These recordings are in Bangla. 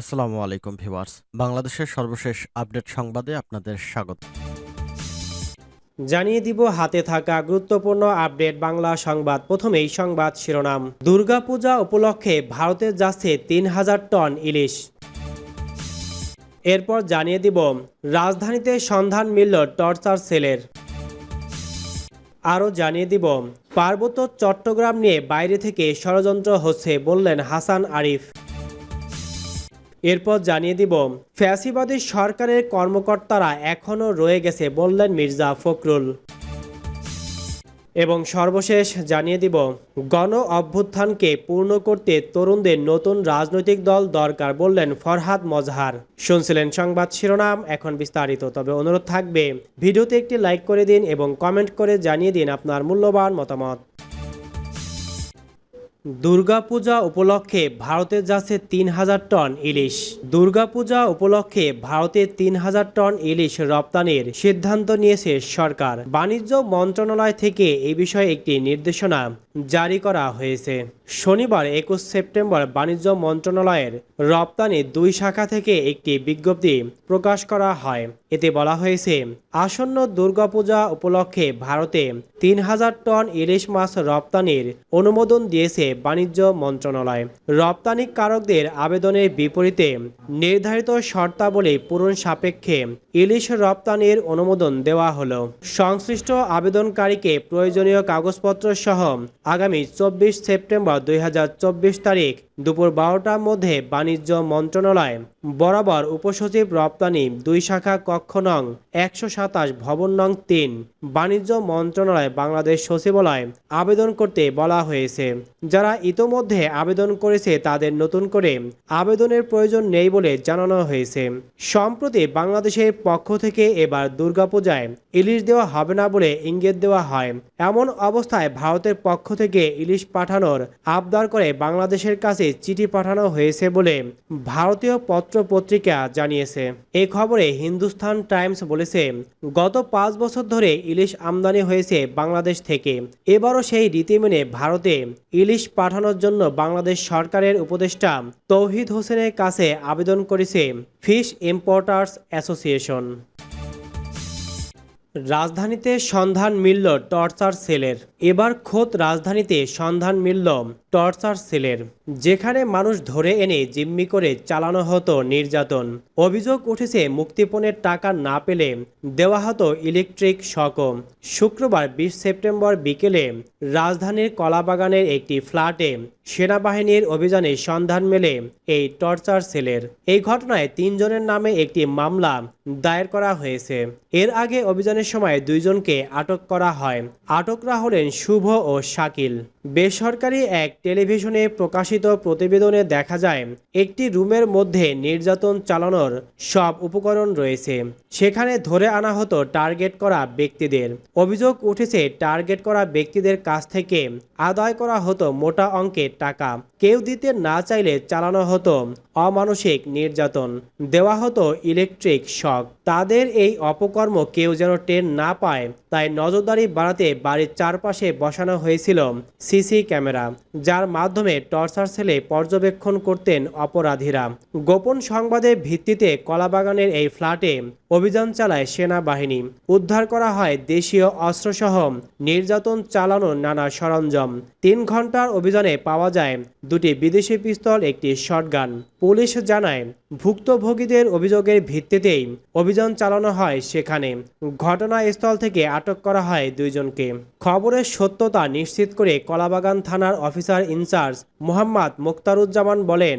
আসসালামু আলাইকুম ভিউয়ার্স। বাংলাদেশের সর্বশেষ আপডেট সংবাদে আপনাদের স্বাগত। জানিয়ে দিব হাতে থাকা গুরুত্বপূর্ণ আপডেট বাংলা সংবাদ। প্রথমেই সংবাদ শিরোনাম। দুর্গাপূজা উপলক্ষে ভারতে যাচ্ছে তিন হাজার টন ইলিশ। এরপর জানিয়ে দিব, রাজধানীতে সন্ধান মিলল টর্চার সেলের। আরও জানিয়ে দিব, পার্বত্য চট্টগ্রাম নিয়ে বাইরে থেকে ষড়যন্ত্র হচ্ছে বললেন হাসান আরিফ। এরপর জানিয়ে দিব, ফ্যাসিবাদী সরকারের কর্মকর্তারা এখনও রয়ে গেছে বললেন মির্জা ফখরুল। এবং সর্বশেষ জানিয়ে দিব, গণ অভ্যুত্থানকে পূর্ণ করতে তরুণদের নতুন রাজনৈতিক দল দরকার বললেন ফরহাদ মজহার। শুনছিলেন সংবাদ শিরোনাম, এখন বিস্তারিত। তবে অনুরোধ থাকবে, ভিডিওতে একটি লাইক করে দিন এবং কমেন্ট করে জানিয়ে দিন আপনার মূল্যবান মতামত। দুর্গাপূজা উপলক্ষে ভারতে যাচ্ছে তিন হাজার টন ইলিশ। দুর্গাপূজা উপলক্ষে ভারতে তিন হাজার টন ইলিশ রপ্তানির সিদ্ধান্ত নিয়েছে সরকার। বাণিজ্য মন্ত্রণালয় থেকে এ বিষয়ে একটি নির্দেশনা জারি করা হয়েছে। শনিবার একুশ সেপ্টেম্বর বাণিজ্য মন্ত্রণালয়ের রপ্তানি দুই শাখা থেকে একটি বিজ্ঞপ্তি প্রকাশ করা হয়। এতে বলা হয়েছে, আসন্ন দুর্গাপূজা উপলক্ষে ভারতে তিন হাজার টন ইলিশ মাছ রপ্তানির অনুমোদন দিয়েছে বাণিজ্য মন্ত্রণালয়। রপ্তানিকারকদের আবেদনের বিপরীতে নির্ধারিত শর্তাবলী পূরণ সাপেক্ষে ইলিশ রপ্তানির অনুমোদন দেওয়া হলো। সংশ্লিষ্ট আবেদনকারীকে প্রয়োজনীয় কাগজপত্র সহ আগামী চব্বিশ সেপ্টেম্বর দুই হাজার চব্বিশ তারিখ দুপুর বারোটার মধ্যে বাণিজ্য মন্ত্রণালয়, বরাবর উপসচিব রপ্তানি দুই শাখা কক্ষ নং একশো সাতাশ ভবন নং তিন, বাণিজ্য মন্ত্রণালয় বাংলাদেশ সচিবালয় আবেদন করতে বলা হয়েছে। যারা ইতোমধ্যে আবেদন করেছে তাদের নতুন করে আবেদনের প্রয়োজন নেই বলে জানানো হয়েছে। সম্প্রতি বাংলাদেশের পক্ষ থেকে এবার দুর্গাপূজায় ইলিশ দেওয়া হবে না বলে ইঙ্গিত দেওয়া হয়। এমন অবস্থায় ভারতের পক্ষ থেকে ইলিশ পাঠানোর আবদার করে বাংলাদেশের কাছে চিঠি পাঠানো হয়েছে বলে ভারতীয় পত্র পত্রিকা জানিয়েছে। এই খবরে হিন্দুস্তান টাইমস বলেছে, গত পাঁচ বছর ধরে ইলিশ আমদানি হয়েছে বাংলাদেশ থেকে। এবারও সেই রীতি মেনে ভারতে ইলিশ পাঠানোর জন্য বাংলাদেশ সরকারের উপদেষ্টা তৌহিদ হোসেনের কাছে আবেদন করেছে ফিশ ইম্পোর্টার্স অ্যাসোসিয়েশন। রাজধানীতে সন্ধান মিলল টর্চার সেলের। এবার খোদ রাজধানীতে সন্ধান মিলল টর্চার সেলের, যেখানে মানুষ ধরে এনে জিম্মি করে চালানো হতো নির্যাতন। অভিযোগ উঠেছে মুক্তিপণের টাকা না পেলে দেওয়া হতো ইলেকট্রিক শকও। শুক্রবার বিশ সেপ্টেম্বর বিকেলে রাজধানীর কলাবাগানের একটি ফ্ল্যাটে সেনাবাহিনীর অভিযানে সন্ধান মেলে এই টর্চার সেলের। এই ঘটনায় তিনজনের নামে একটি মামলা দায়ের করা হয়েছে। এর আগে অভিযানের সময় দুইজনকে আটক করা হয়। আটকরা হলেন শুভ ও শাকিল। বেসরকারি এক টেলিভিশনে প্রকাশিত প্রতিবেদনে দেখা যায়, একটি রুমের মধ্যে নির্যাতন চালানোর সব উপকরণ রয়েছে। সেখানে ধরে আনা হতো টার্গেট করা ব্যক্তিদের। অভিযোগ উঠেছে, টার্গেট করা ব্যক্তিদের কাছ থেকে আদায় করা হতো মোটা অঙ্কের টাকা। কেউ দিতে না চাইলে চালানো হতো অমানসিক নির্যাতন। দেওয়া হতো ইলেকট্রিক শক। তাদের এই অপকর্ম কেউ যেন টের না পায়, তাই নজরদারি বাড়াতে বাড়ির চারপাশে বসানো হয়েছিল সিসি ক্যামেরা, যার মাধ্যমে টর্চার সেলে পর্যবেক্ষণ করতেন অপরাধীরা। গোপন সংবাদের ভিত্তিতে কলাবাগানের এই ফ্ল্যাটে অভিযান চালায় সেনাবাহিনী। উদ্ধার করা হয় দেশীয় অস্ত্রসহ নির্যাতন চালানোর নানা সরঞ্জাম। তিন ঘণ্টার অভিযানে পাওয়া যায় দুটি বিদেশি পিস্তল, একটি শটগান। পুলিশ জানায়, ভুক্তভোগীদের অভিযোগের ভিত্তিতেই অভিযান চালানো হয় সেখানে। ঘটনাস্থল থেকে আটক করা হয় দুইজনকে। খবরের সত্যতা নিশ্চিত করে কলাবাগান থানার অফিসার ইনচার্জ মোহাম্মদ মুক্তারুজ্জামান বলেন,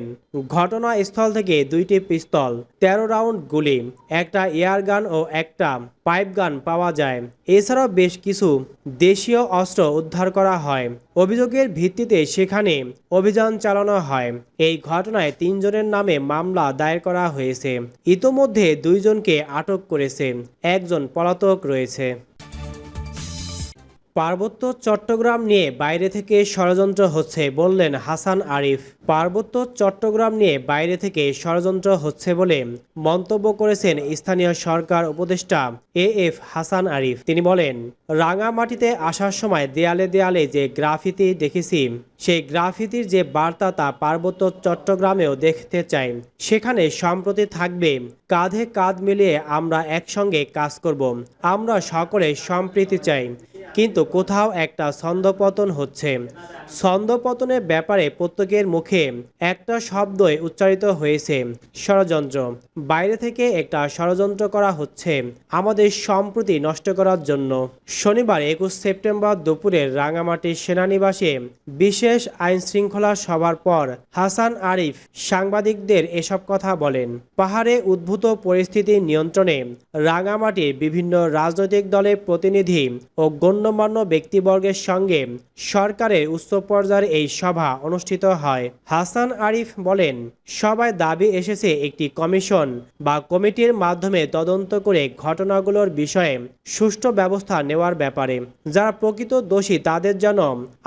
ঘটনাস্থল থেকে দুইটি পিস্তল, তেরো রাউন্ড গুলি, একটা এয়ার গান ও একটা পাইপ গান পাওয়া যায়। এছাড়াও বেশ কিছু দেশীয় অস্ত্র উদ্ধার করা হয়। অভিযোগের ভিত্তিতে সেখানে অভিযান চালানো হয়। এই ঘটনায় তিনজনের নামে মামলা দায়ের করা হয়েছে। ইতোমধ্যে দুইজনকে আটক করেছে। একজন পলাতক রয়েছে। পার্বত্য চট্টগ্রাম নিয়ে বাইরে থেকে ষড়যন্ত্র হচ্ছে বললেন হাসান আরিফ। পার্বত্য চট্টগ্রাম নিয়ে বাইরে থেকে ষড়যন্ত্র হচ্ছে বলে মন্তব্য করেছেন স্থানীয় সরকার উপদেষ্টা এ এফ হাসান আরিফ। তিনি বলেন, রাঙামাটিতে আসার সময় দেয়ালে দেয়ালে যে গ্রাফিতি দেখেছি, সেই গ্রাফিতির যে বার্তা তা পার্বত্য চট্টগ্রামেও দেখতে চাই। সেখানে সম্প্রতি থাকবে, কাঁধে কাঁধ মিলিয়ে আমরা একসঙ্গে কাজ করব। আমরা সকলে সম্প্রীতি চাই। কিন্তু কোথাও একটা ছন্দপতন হচ্ছে। ছন্দপতনের ব্যাপারে প্রত্যেকের মুখে একটা শব্দই উচ্চারিত হয়েছে। ষড়যন্ত্র। বাইরে থেকে একটা ষড়যন্ত্র করা হচ্ছে আমাদের সম্প্রতি নষ্ট করার জন্য। শনিবার একুশ সেপ্টেম্বর দুপুরে রাঙামাটি সেনানিবাসে বিশেষ আইন শৃঙ্খলা সভার পর হাসান আরিফ সাংবাদিকদের এসব কথা বলেন। পাহাড়ে উদ্ভূত পরিস্থিতি নিয়ন্ত্রণে রাঙামাটির বিভিন্ন রাজনৈতিক দলের প্রতিনিধি ও গণ্যমান্য ব্যক্তিবর্গের সঙ্গে সরকারের উচ্চ পর্যায়ের এই সভা অনুষ্ঠিত হয়। হাসান আরিফ বলেন সবাই দাবি এসেছে একটি কমিশন বা কমিটির মাধ্যমে তদন্ত করে ঘটনাগুলোর বিষয়ে সুষ্ঠু ব্যবস্থা নেওয়ার ব্যাপারে। যারা প্রকৃত দোষী, তাদের যেন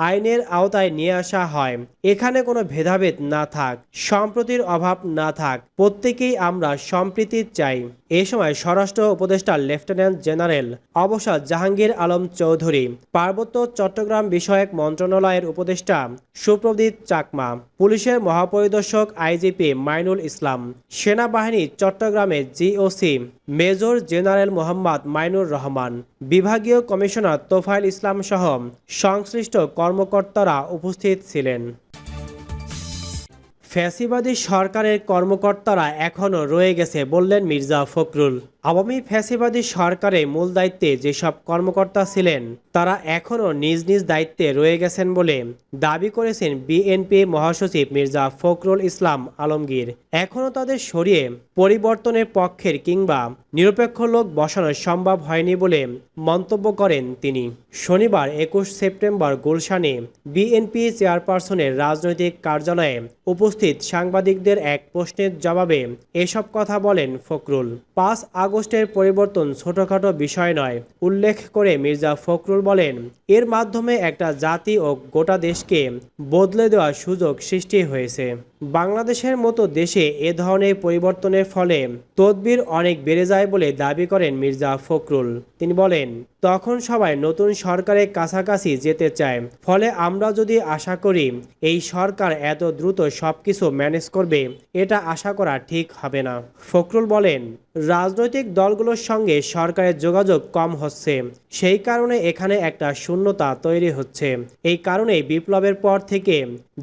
আইনের আওতায় নিয়ে আসা হয়। এখানে কোনো ভেদাভেদ না থাক, সম্প্রতির অভাব না থাক, প্রত্যেকেই আমরা সম্প্রীতি চাই। এ সময় স্বরাষ্ট্র উপদেষ্টা লেফটেন্যান্ট জেনারেল অবসর জাহাঙ্গীর আলম চৌধুরী, পার্বত্য চট্টগ্রাম বিষয়ক মন্ত্রণালয়ের উপদেষ্টা সুপ্রদীপ চাকমা, পুলিশের মহাপরিদর্শক আইজিপি মাইনুল ইসলাম, সেনাবাহিনী চট্টগ্রামের GOC major general Mohammad Mainur Rahman, বিভাগীয় কমিশনার তোফাইল ইসলাম সহ সংশ্লিষ্ট কর্মকর্তারা উপস্থিত ছিলেন। ফ্যাসিবাদী সরকারের কর্মকর্তারা এখনও রয়ে গেছে বললেন মির্জা ফখরুল। আওয়ামী ফ্যাসিবাদী সরকারে মূল দায়িত্বে যেসব কর্মকর্তা ছিলেন, তারা এখনও নিজ নিজ দায়িত্বে রয়ে গেছেন বলে দাবি করেছেন বিএনপি মহাসচিব মির্জা ফখরুল ইসলাম আলমগীর। এখনও তাদের সরিয়ে পরিবর্তনের পক্ষের কিংবা নিরপেক্ষ লোক বসানো সম্ভব হয়নি বলে মন্তব্য করেন তিনি। শনিবার একুশ সেপ্টেম্বর গুলশানে বিএনপি চেয়ারপারসনের রাজনৈতিক কার্যালয়ে উপস্থিত সাংবাদিকদের এক প্রশ্নের জবাবে এসব কথা বলেন ফখরুল। পাঁচ আগস্টের পরিবর্তন ছোটখাটো বিষয় নয়, উল্লেখ করে মির্জা ফখরুল বলেন। এর মাধ্যমে একটা জাতি ও গোটা দেশকে বদলে দেওয়ার সুযোগ সৃষ্টি হয়েছে। বাংলাদেশের মতো দেশে এ ধরনের পরিবর্তনের ফলে তদবির অনেক বেড়ে যায় বলে দাবি করেন মির্জা ফখরুল। তিনি বলেন, তখন সবাই নতুন সরকারের কাছাকাছি যেতে চায়। ফলে আমরা যদি আশা করি এই সরকার এত দ্রুত সবকিছু ম্যানেজ করবে, এটা আশা করা ঠিক হবে না। ফখরুল বলেন, রাজনৈতিক দলগুলোর সঙ্গে সরকারের যোগাযোগ কম হচ্ছে। সেই কারণে এখানে একটা শূন্যতা তৈরি হচ্ছে। এই কারণেই বিপ্লবের পর থেকে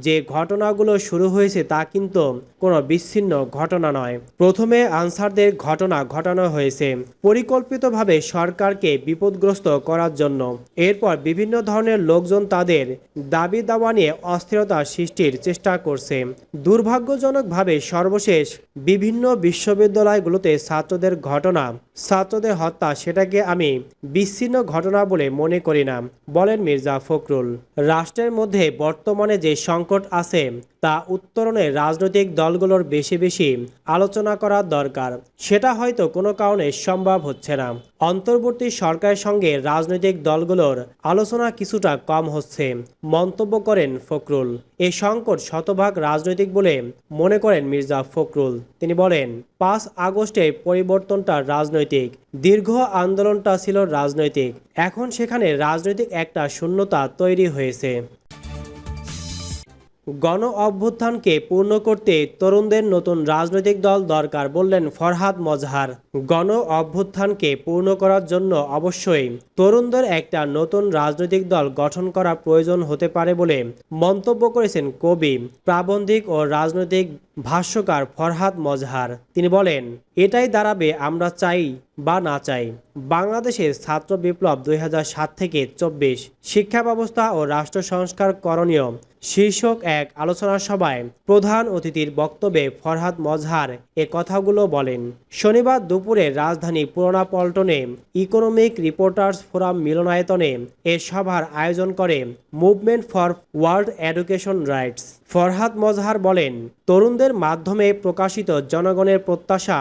যে ঘটনাগুলো শুরু হয়েছে তা কিন্তু কোনো বিচ্ছিন্ন ঘটনা নয়। প্রথমে আনসারদের ঘটনা ঘটানো হয়েছে পরিকল্পিতভাবে সরকারকে বিপদগ্রস্ত করার জন্য। এরপর বিভিন্ন ধরনের লোকজন তাদের দাবি দাওয়া নিয়ে অস্থিরতা সৃষ্টির চেষ্টা করছে। দুর্ভাগ্যজনকভাবে সর্বশেষ বিভিন্ন বিশ্ববিদ্যালয়গুলোতে ছাত্রদের ঘটনা ঘটনা ছাত্রদের হত্যা সেটাকে আমি বিচ্ছিন্ন ঘটনা বলে মনে করি না, বলেন মির্জা ফখরুল। রাষ্ট্রের মধ্যে বর্তমানে যে সংকট আছে, তা উত্তরণে রাজনৈতিক দলগুলোর বেশি বেশি আলোচনা করা দরকার। সেটা হয়তো কোনো কারণে সম্ভব হচ্ছে না। অন্তর্বর্তী সরকারের সঙ্গে রাজনৈতিক দলগুলোর আলোচনা কিছুটা কম হচ্ছে, মন্তব্য করেন ফখরুল। এ সংকট শতভাগ রাজনৈতিক বলে মনে করেন মির্জা ফখরুল। তিনি বলেন, পাঁচ আগস্টের পরিবর্তনটা রাজনৈতিক। দীর্ঘ আন্দোলনটা ছিল রাজনৈতিক। এখন সেখানে রাজনৈতিক একটা শূন্যতা তৈরি হয়েছে। গণ অভ্যুত্থানকে পূর্ণ করতে তরুণদের নতুন রাজনৈতিক দল দরকার বললেন ফরহাদ মজহার। গণ অভ্যুত্থানকে পূর্ণ করার জন্য অবশ্যই তরুণদের একটা নতুন রাজনৈতিক দল গঠন করা প্রয়োজন হতে পারে বলে মন্তব্য করেছেন কবি, প্রাবন্ধিক ও রাজনৈতিক ভাষ্যকার ফরহাদ মজহার। তিনি বলেন, এটাই দাঁড়াবে, আমরা চাই বা না চাই। বাংলাদেশের ছাত্র বিপ্লব দুই হাজার সাত থেকে চব্বিশ শিক্ষা ব্যবস্থা ও রাষ্ট্র সংস্কার করণীয় শীর্ষক এক আলোচনা সভায় প্রধান অতিথির বক্তব্যে ফরহাদ মজহার এ কথাগুলো বলেন। শনিবার দুপুরে রাজধানী পুরোনা পল্টনে ইকোনমিক রিপোর্টার্স ফোরাম মিলনায়তনে এ সভার আয়োজন করে movement for world education rights. Farhad Mazhar বলেন, তরুণদের মাধ্যমে প্রকাশিত জনগণের প্রত্যাশা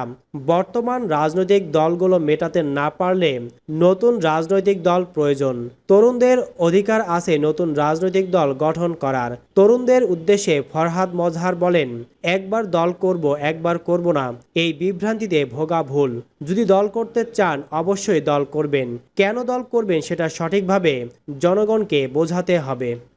বর্তমান রাজনৈতিক দলগুলো মেটাতে না পারলে নতুন রাজনৈতিক দল প্রয়োজন। তরুণদের অধিকার আছে নতুন রাজনৈতিক দল গঠন করার। তরুণদের উদ্দেশ্যে ফরহাদ মজহার বলেন, একবার দল করব, একবার করব না। এই বিভ্রান্তিতে ভোগা ভুল। যদি দল করতে চান, অবশ্যই দল করবেন। কেন দল করবেন সেটা সঠিকভাবে জনগণকে বোঝাতে হবে।